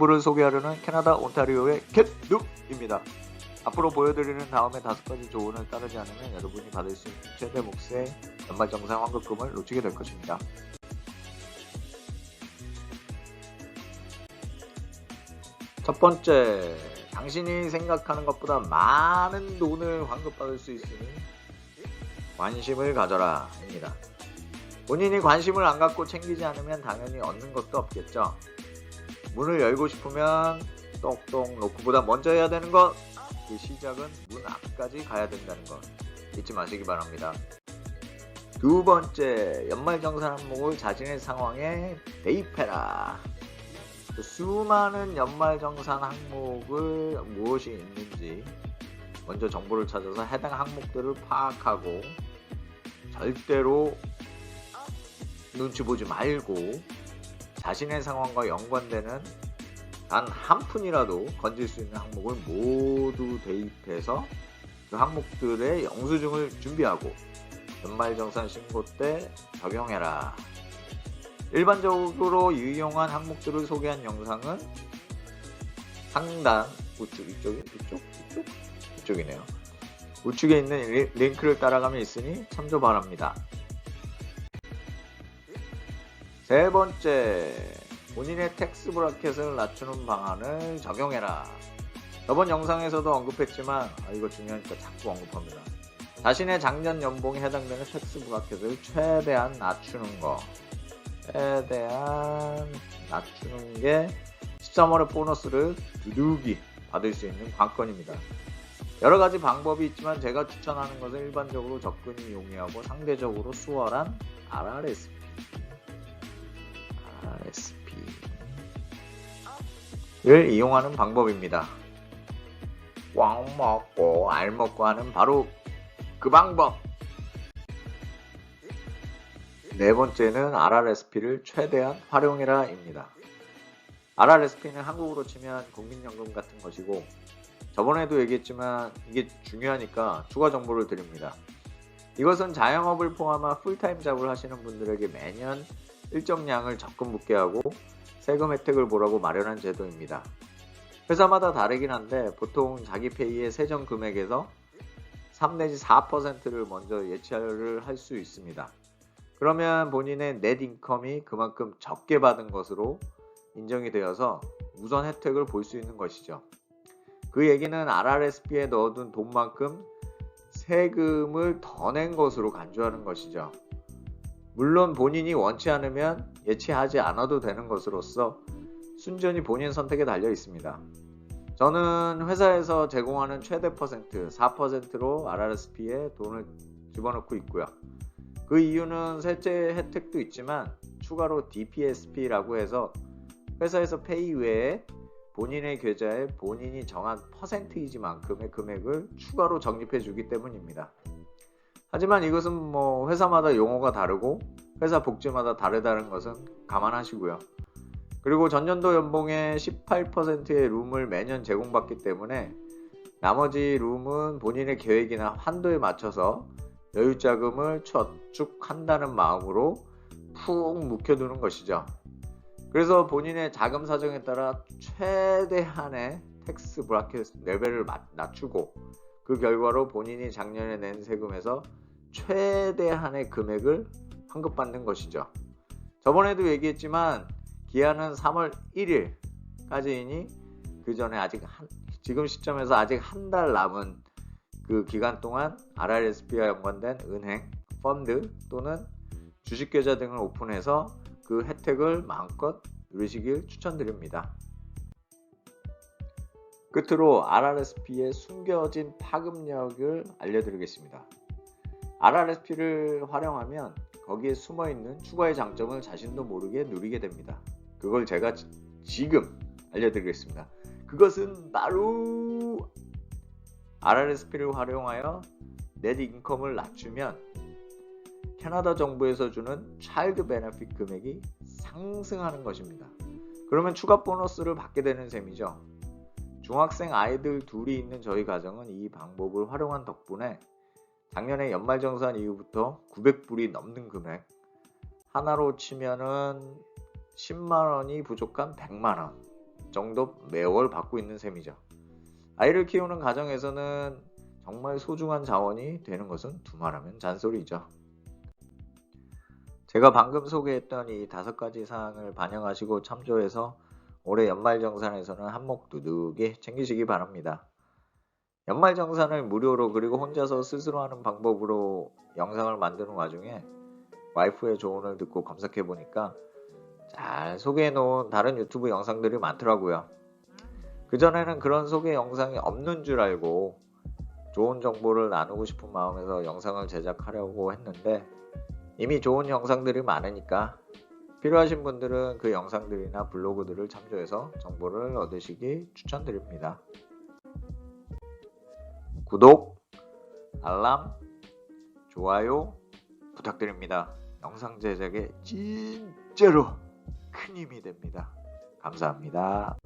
정보를 소개하려는 캐나다 온타리오의 캣룩입니다. 앞으로 보여드리는 다음에 다섯 가지 조언을 따르지 않으면 여러분이 받을 수 있는 최대 몫의 연말정산 환급금을 놓치게 될 것입니다. 첫 번째, 당신이 생각하는 것보다 많은 돈을 환급받을 수 있으니 관심을 가져라 입니다. 본인이 관심을 안 갖고 챙기지 않으면 당연히 얻는 것도 없겠죠. 문을 열고 싶으면 똑똑 놓고보다 먼저 해야 되는 것. 그 시작은 문 앞까지 가야 된다는 것 잊지 마시기 바랍니다. 두 번째, 연말정산 항목을 자신의 상황에 대입해라. 그 수많은 연말정산 항목을 무엇이 있는지 먼저 정보를 찾아서 해당 항목들을 파악하고 절대로 눈치 보지 말고 자신의 상황과 연관되는 단 한 푼이라도 건질 수 있는 항목을 모두 대입해서 그 항목들의 영수증을 준비하고 연말정산 신고 때 적용해라. 일반적으로 유용한 항목들을 소개한 영상은 상단 우측 이쪽이 이쪽 이쪽 이쪽이네요. 우측에 있는 링크를 따라가면 있으니 참조 바랍니다. 세 번째, 본인의 텍스 브라켓을 낮추는 방안을 적용해라. 저번 영상에서도 언급했지만 아, 이거 중요하니까 자꾸 언급합니다. 자신의 작년 연봉에 해당되는 텍스 브라켓을 최대한 낮추는 거. 최대한 낮추는 게 13월의 보너스를 두둑이 받을 수 있는 관건입니다. 여러 가지 방법이 있지만 제가 추천하는 것은 일반적으로 접근이 용이하고 상대적으로 수월한 RRSP. RRSP를 이용하는 방법입니다. 꽝 먹고 알 먹고 하는 바로 그 방법. 네 번째는 RRSP를 최대한 활용해라입니다. RRSP는 한국으로 치면 국민연금 같은 것이고 저번에도 얘기했지만 이게 중요하니까 추가 정보를 드립니다. 이것은 자영업을 포함한 풀타임 잡을 하시는 분들에게 매년 일정량을 적금 붙게 하고 세금 혜택을 보라고 마련한 제도입니다. 회사마다 다르긴 한데 보통 자기 페이의 세전 금액에서 3 내지 4%를 먼저 예치를 할수 있습니다. 그러면 본인의 넷 인컴이 그만큼 적게 받은 것으로 인정이 되어서 우선 혜택을 볼 수 있는 것이죠. 그 얘기는 RRSP에 넣어둔 돈만큼 세금을 더 낸 것으로 간주하는 것이죠. 물론 본인이 원치 않으면 예치하지 않아도 되는 것으로서 순전히 본인 선택에 달려 있습니다. 저는 회사에서 제공하는 최대 퍼센트 4%로 RRSP에 돈을 집어넣고 있고요. 그 이유는 셋째 혜택도 있지만 추가로 DPSP라고 해서 회사에서 페이 외에 본인의 계좌에 본인이 정한 퍼센테이지만큼의 금액을 추가로 적립해 주기 때문입니다. 하지만 이것은 뭐 회사마다 용어가 다르고 회사 복지마다 다르다는 것은 감안하시고요. 그리고 전년도 연봉의 18%의 룸을 매년 제공받기 때문에 나머지 룸은 본인의 계획이나 한도에 맞춰서 여유 자금을 저축한다는 마음으로 푹 묵혀두는 것이죠. 그래서 본인의 자금 사정에 따라 최대한의 텍스 브라켓 레벨을 낮추고 그 결과로 본인이 작년에 낸 세금에서 최대한의 금액을 환급받는 것이죠. 저번에도 얘기했지만 기한은 3월 1일까지이니 그 전에 아직 한, 지금 시점에서 아직 한 달 남은 그 기간 동안 RRSP와 연관된 은행, 펀드 또는 주식 계좌 등을 오픈해서 그 혜택을 마음껏 누리시길 추천드립니다. 끝으로 RRSP의 숨겨진 파급력을 알려드리겠습니다. RRSP를 활용하면 거기에 숨어있는 추가의 장점을 자신도 모르게 누리게 됩니다. 그걸 제가 지금 알려드리겠습니다. 그것은 바로 RRSP를 활용하여 넷 인컴을 낮추면 캐나다 정부에서 주는 차일드 베네핏 금액이 상승하는 것입니다. 그러면 추가 보너스를 받게 되는 셈이죠. 중학생 아이들 둘이 있는 저희 가정은 이 방법을 활용한 덕분에 작년에 연말정산 이후부터 900불이 넘는 금액 하나로 치면은 10만원이 부족한 100만원 정도 매월 받고 있는 셈이죠. 아이를 키우는 가정에서는 정말 소중한 자원이 되는 것은 두말하면 잔소리죠. 제가 방금 소개했던 이 다섯 가지 사항을 반영하시고 참조해서 올해 연말정산에서는 한몫 두둑이 챙기시기 바랍니다. 연말정산을 무료로 그리고 혼자서 스스로 하는 방법으로 영상을 만드는 와중에 와이프의 조언을 듣고 검색해 보니까 잘 소개해 놓은 다른 유튜브 영상들이 많더라고요. 그전에는 그런 소개 영상이 없는 줄 알고 좋은 정보를 나누고 싶은 마음에서 영상을 제작하려고 했는데 이미 좋은 영상들이 많으니까 필요하신 분들은 그 영상들이나 블로그들을 참조해서 정보를 얻으시기 추천드립니다. 구독, 알람, 좋아요 부탁드립니다. 영상 제작에 진짜로 큰 힘이 됩니다. 감사합니다.